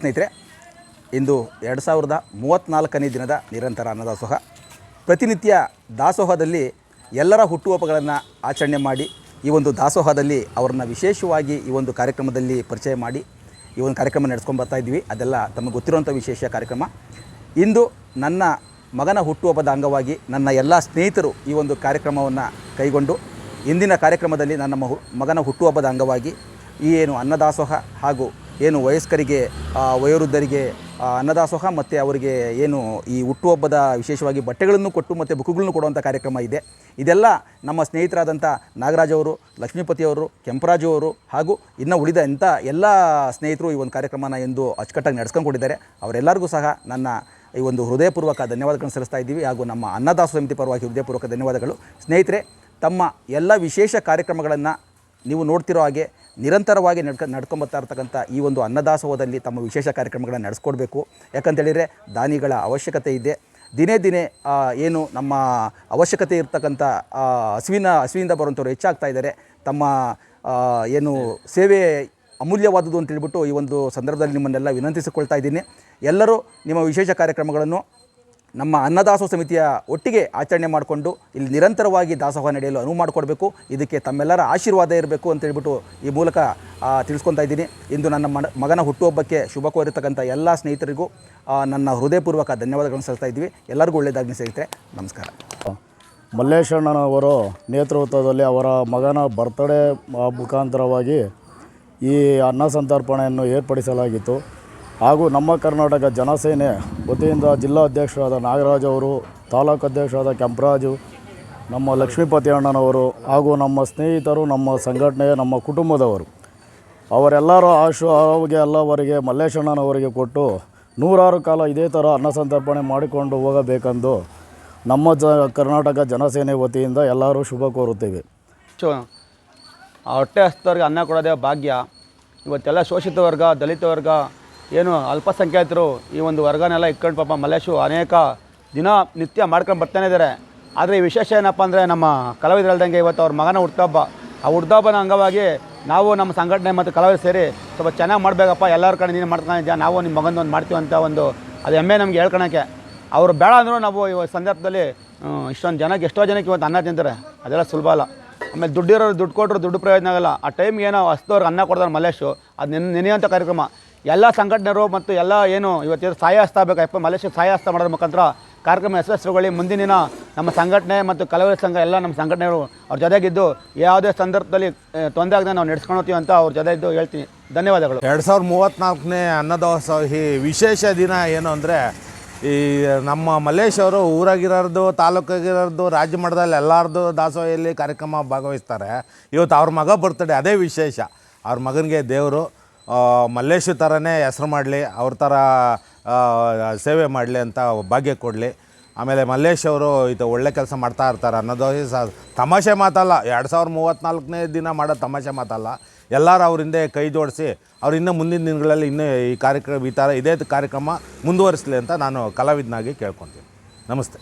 ಸ್ನೇಹಿತರೆ, ಇಂದು ಎರಡು ಸಾವಿರದ ಮೂವತ್ತ್ನಾಲ್ಕನೇ ದಿನದ ನಿರಂತರ ಅನ್ನದಾಸೋಹ. ಪ್ರತಿನಿತ್ಯ ದಾಸೋಹದಲ್ಲಿ ಎಲ್ಲರ ಹುಟ್ಟುಹಬ್ಬಗಳನ್ನು ಆಚರಣೆ ಮಾಡಿ, ಈ ಒಂದು ದಾಸೋಹದಲ್ಲಿ ಅವರನ್ನು ವಿಶೇಷವಾಗಿ ಈ ಒಂದು ಕಾರ್ಯಕ್ರಮದಲ್ಲಿ ಪರಿಚಯ ಮಾಡಿ, ಈ ಒಂದು ಕಾರ್ಯಕ್ರಮ ನಡೆಸ್ಕೊಂಡು ಬರ್ತಾ ಇದ್ವಿ. ಅದೆಲ್ಲ ತಮಗೆ ಗೊತ್ತಿರುವಂಥ ವಿಶೇಷ ಕಾರ್ಯಕ್ರಮ. ಇಂದು ನನ್ನ ಮಗನ ಹುಟ್ಟುಹಬ್ಬದ ಅಂಗವಾಗಿ ನನ್ನ ಎಲ್ಲ ಸ್ನೇಹಿತರು ಈ ಒಂದು ಕಾರ್ಯಕ್ರಮವನ್ನು ಕೈಗೊಂಡು, ಇಂದಿನ ಕಾರ್ಯಕ್ರಮದಲ್ಲಿ ನನ್ನ ಮಗನ ಹುಟ್ಟುಹಬ್ಬದ ಅಂಗವಾಗಿ ಈ ಏನು ಅನ್ನದಾಸೋಹ ಹಾಗೂ ಏನು ವಯಸ್ಕರಿಗೆ ವಯೋವೃದ್ಧರಿಗೆ ಅನ್ನದಾಸೋಹ ಮತ್ತು ಅವರಿಗೆ ಏನು ಈ ಹುಟ್ಟುಹಬ್ಬದ ವಿಶೇಷವಾಗಿ ಬಟ್ಟೆಗಳನ್ನು ಕೊಟ್ಟು ಮತ್ತು ಬುಕ್ಗಳನ್ನು ಕೊಡುವಂಥ ಕಾರ್ಯಕ್ರಮ ಇದೆ. ಇದೆಲ್ಲ ನಮ್ಮ ಸ್ನೇಹಿತರಾದಂಥ ನಾಗರಾಜ್ ಅವರು ಲಕ್ಷ್ಮೀಪತಿಯವರು ಕೆಂಪರಾಜು ಅವರು ಹಾಗೂ ಇನ್ನು ಉಳಿದ ಇಂಥ ಎಲ್ಲ ಸ್ನೇಹಿತರು ಈ ಒಂದು ಕಾರ್ಯಕ್ರಮನ ಎಂದು ಅಚ್ಚುಕಟ್ಟಾಗಿ ನಡೆಸ್ಕೊಂಡ್ಕೊಂಡಿದ್ದಾರೆ. ಅವರೆಲ್ಲರಿಗೂ ಸಹ ನನ್ನ ಈ ಒಂದು ಹೃದಯಪೂರ್ವಕ ಧನ್ಯವಾದಗಳನ್ನು ಸಲ್ಲಿಸ್ತಾ ಇದ್ದೀವಿ ಹಾಗೂ ನಮ್ಮ ಅನ್ನದಾಸ ಸಮಿತಿ ಪರವಾಗಿ ಹೃದಯಪೂರ್ವಕ ಧನ್ಯವಾದಗಳು. ಸ್ನೇಹಿತರೆ, ತಮ್ಮ ಎಲ್ಲ ವಿಶೇಷ ಕಾರ್ಯಕ್ರಮಗಳನ್ನು ನೀವು ನೋಡ್ತಿರೋ ಹಾಗೆ ನಿರಂತರವಾಗಿ ನಡ್ಕ ನಡ್ಕೊಂಬತ್ತಾ ಇರ್ತಕ್ಕಂಥ ಈ ಒಂದು ಅನ್ನದಾಸೋಹದಲ್ಲಿ ತಮ್ಮ ವಿಶೇಷ ಕಾರ್ಯಕ್ರಮಗಳನ್ನು ನಡೆಸ್ಕೊಡ್ಬೇಕು. ಯಾಕಂತೇಳಿದರೆ ದಾನಿಗಳ ಅವಶ್ಯಕತೆ ಇದೆ. ದಿನೇ ದಿನೇ ಏನು ನಮ್ಮ ಅವಶ್ಯಕತೆ ಇರ್ತಕ್ಕಂಥ ಹಸುವಿನ ಹಸುವಿಂದ ಬರುವಂಥವ್ರು ಹೆಚ್ಚಾಗ್ತಾ ಇದ್ದಾರೆ. ತಮ್ಮ ಏನು ಸೇವೆ ಅಮೂಲ್ಯವಾದುದು ಅಂತ ಹೇಳ್ಬಿಟ್ಟು ಈ ಒಂದು ಸಂದರ್ಭದಲ್ಲಿ ನಿಮ್ಮನ್ನೆಲ್ಲ ವಿನಂತಿಸಿಕೊಳ್ತಾ ಇದ್ದೀನಿ. ಎಲ್ಲರೂ ನಿಮ್ಮ ವಿಶೇಷ ಕಾರ್ಯಕ್ರಮಗಳನ್ನು ನಮ್ಮ ಅನ್ನದಾಸೋಹ ಸಮಿತಿಯ ಒಟ್ಟಿಗೆ ಆಚರಣೆ ಮಾಡಿಕೊಂಡು ಇಲ್ಲಿ ನಿರಂತರವಾಗಿ ದಾಸೋಹ ನಡೆಯಲು ಅನುವು ಮಾಡಿಕೊಡ್ಬೇಕು. ಇದಕ್ಕೆ ತಮ್ಮೆಲ್ಲರ ಆಶೀರ್ವಾದ ಇರಬೇಕು ಅಂತ ಹೇಳ್ಬಿಟ್ಟು ಈ ಮೂಲಕ ತಿಳಿಸ್ಕೊತಾ ಇದ್ದೀನಿ. ಇಂದು ನನ್ನ ಮಗನ ಹುಟ್ಟುಹಬ್ಬಕ್ಕೆ ಶುಭ ಕೋರಿರ್ತಕ್ಕಂಥ ಎಲ್ಲ ಸ್ನೇಹಿತರಿಗೂ ನನ್ನ ಹೃದಯಪೂರ್ವಕ ಧನ್ಯವಾದಗಳನ್ನು ಸಲ್ಲಿಸ್ತಾ ಇದ್ದೀವಿ. ಎಲ್ಲರಿಗೂ ಒಳ್ಳೆಯದಾಗಲಿ ಸ್ನೇಹಿತರೆ. ನಮಸ್ಕಾರ. ಮಲ್ಲೇಶಣ್ಣನವರು ನೇತೃತ್ವದಲ್ಲಿ ಅವರ ಮಗನ ಬರ್ತಡೇ ಮುಖಾಂತರವಾಗಿ ಈ ಅನ್ನ ಸಂತರ್ಪಣೆಯನ್ನು ಏರ್ಪಡಿಸಲಾಗಿತ್ತು. ಹಾಗೂ ನಮ್ಮ ಕರ್ನಾಟಕ ಜನಸೇನೆ ವತಿಯಿಂದ ಜಿಲ್ಲಾ ಅಧ್ಯಕ್ಷರಾದ ನಾಗರಾಜ್ ಅವರು, ತಾಲೂಕು ಅಧ್ಯಕ್ಷರಾದ ಕೆಂಪರಾಜು, ನಮ್ಮ ಲಕ್ಷ್ಮೀಪತಿ ಅಣ್ಣನವರು ಹಾಗೂ ನಮ್ಮ ಸ್ನೇಹಿತರು, ನಮ್ಮ ಸಂಘಟನೆ ನಮ್ಮ ಕುಟುಂಬದವರು. ಅವರೆಲ್ಲರ ಆಶು, ಆರೋಗ್ಯ ಎಲ್ಲವರಿಗೆ ಮಲ್ಲೇಶಣ್ಣನವರಿಗೆ ಕೊಟ್ಟು ನೂರಾರು ಕಾಲ ಇದೇ ಥರ ಅನ್ನ ಸಂತರ್ಪಣೆ ಮಾಡಿಕೊಂಡು ಹೋಗಬೇಕೆಂದು ನಮ್ಮ ಜ, ಕರ್ನಾಟಕ ಜನಸೇನೆ ವತಿಯಿಂದ ಎಲ್ಲರೂ ಶುಭ ಕೋರುತ್ತೇವೆ. ಹೊಟ್ಟೆ ಹಸ್ತವ್ರಿಗೆ ಅನ್ನ ಕೊಡೋದೇ ಭಾಗ್ಯ. ಇವತ್ತೆಲ್ಲ ಶೋಷಿತ ವರ್ಗ, ದಲಿತ ವರ್ಗ ಏನು ಅಲ್ಪಸಂಖ್ಯಾತರು ಈ ಒಂದು ವರ್ಗನೆಲ್ಲ ಇಟ್ಕೊಂಡು ಪಾಪ ಮಲೇಶು ಅನೇಕ ದಿನ ನಿತ್ಯ ಮಾಡ್ಕೊಂಡು ಬರ್ತಾನೆ ಇದ್ದಾರೆ ಆದರೆ ಈ ವಿಶೇಷ ಏನಪ್ಪ ಅಂದರೆ ನಮ್ಮ ಕಲಾವಿದರು ಹೇಳ್ದಂಗೆ ಇವತ್ತು ಅವ್ರ ಮಗನ ಹುಟ್ಟುಹಬ್ಬ. ಆ ಹುಟ್ಟುಹಬ್ಬನ ಅಂಗವಾಗಿ ನಾವು ನಮ್ಮ ಸಂಘಟನೆ ಮತ್ತು ಕಲಾವಿದ ಸೇರಿ ಸ್ವಲ್ಪ ಚೆನ್ನಾಗಿ ಮಾಡಬೇಕಪ್ಪ, ಎಲ್ಲರ ಕಡೆ ನೀನು ಮಾಡ್ಕೊಂಡಿದ್ಯಾ ನಾವು ನಿಮ್ಮ ಮಗನ ಒಂದು ಮಾಡ್ತೀವಿ ಅಂತ ಒಂದು ಅದು ಹೆಮ್ಮೆ ನಮ್ಗೆ ಹೇಳ್ಕೊಳಕ್ಕೆ. ಅವರು ಬೇಡ ಅಂದರೂ ನಾವು ಈ ಸಂದರ್ಭದಲ್ಲಿ ಇಷ್ಟೊಂದು ಜನಕ್ಕೆ ಎಷ್ಟೋ ಜನಕ್ಕೆ ಇವತ್ತು ಅನ್ನ ತಿಂತಾರೆ. ಅದೆಲ್ಲ ಸುಲಭ ಅಲ್ಲ. ಆಮೇಲೆ ದುಡ್ಡಿರೋರು, ದುಡ್ಡು ಕೊಟ್ಟರು ದುಡ್ಡು ಪ್ರಯೋಜನ ಆಗಲ್ಲ. ಆ ಟೈಮ್ಗೆ ಏನೋ ಹಸ್ತವ್ರಿಗೆ ಅನ್ನ ಕೊಡ್ತಾರೆ ಮಲೇಶು ಅದು ನೆನೆ ನೆನೆಯುವಂಥ ಕಾರ್ಯಕ್ರಮ. ಎಲ್ಲ ಸಂಘಟನೆಯರು ಮತ್ತು ಎಲ್ಲ ಏನು ಇವತ್ತು ಸಹಾಯ ಹಸ್ತ ಆಗಬೇಕಪ್ಪ ಮಲೇಶಿಗೆ ಸಹಾಯ ಹಸ್ತ ಮಾಡೋದ್ರ ಮುಖಾಂತರ ಕಾರ್ಯಕ್ರಮ ಯಶಸ್ವಿಗೊಳ್ಳಿ. ಮುಂದಿನ ದಿನ ನಮ್ಮ ಸಂಘಟನೆ ಮತ್ತು ಕಲಾವಿದ ಸಂಘ, ಎಲ್ಲ ನಮ್ಮ ಸಂಘಟನೆಗಳು ಅವ್ರ ಜೊತೆಗಿದ್ದು ಯಾವುದೇ ಸಂದರ್ಭದಲ್ಲಿ ತೊಂದರೆ ಆಗದೆ ನಾವು ನಡೆಸ್ಕೊಳ್ತೀವಿ ಅಂತ ಅವ್ರ ಜೊತೆ ಇದ್ದು ಹೇಳ್ತೀನಿ. ಧನ್ಯವಾದಗಳು. ಎರಡು ಸಾವಿರದ ಮೂವತ್ತ್ನಾಲ್ಕನೇ ಅನ್ನದಾಸೋಹಿ ವಿಶೇಷ ದಿನ ಏನು ಅಂದರೆ, ಈ ನಮ್ಮ ಮಲ್ಲೇಶ್ ಅವರು ಊರಾಗಿರೋದು ತಾಲೂಕಾಗಿರೋದು ರಾಜ್ಯ ಮಟ್ಟದಲ್ಲಿ ಎಲ್ಲರದು ದಾಸೋಹಿಯಲ್ಲಿ ಕಾರ್ಯಕ್ರಮ ಭಾಗವಹಿಸ್ತಾರೆ. ಇವತ್ತು ಅವ್ರ ಮಗ ಬರ್ತಡೆ, ಅದೇ ವಿಶೇಷ. ಅವ್ರ ಮಗನಿಗೆ ದೇವರು ಮಲ್ಲೇಶ್ ಥರನೇ ಹೆಸರು ಮಾಡಲಿ, ಅವ್ರ ಥರ ಸೇವೆ ಮಾಡಲಿ ಅಂತ ಭಾಗ್ಯ ಕೊಡಲಿ. ಆಮೇಲೆ ಮಲ್ಲೇಶ್ ಅವರು ಇದು ಒಳ್ಳೆ ಕೆಲಸ ಮಾಡ್ತಾ ಇರ್ತಾರೆ ಅನ್ನೋದು ಸ ತಮಾಷೆ ಮಾತಲ್ಲ, ಎರಡು ಸಾವಿರದ ಮೂವತ್ತ್ನಾಲ್ಕನೇ ದಿನ ಮಾಡೋ ತಮಾಷೆ ಮಾತಲ್ಲ. ಎಲ್ಲರೂ ಅವ್ರ ಹಿಂದೆ ಕೈ ಜೋಡಿಸಿ, ಅವ್ರು ಇನ್ನೂ ಮುಂದಿನ ದಿನಗಳಲ್ಲಿ ಇನ್ನೂ ಈ ಕಾರ್ಯಕ್ರಮ, ಈ ಥರ ಇದೇ ಕಾರ್ಯಕ್ರಮ ಮುಂದುವರಿಸಲಿ ಅಂತ ನಾನು ಕಲಾವಿದನಾಗಿ ಕೇಳ್ಕೊತೀನಿ. ನಮಸ್ತೆ.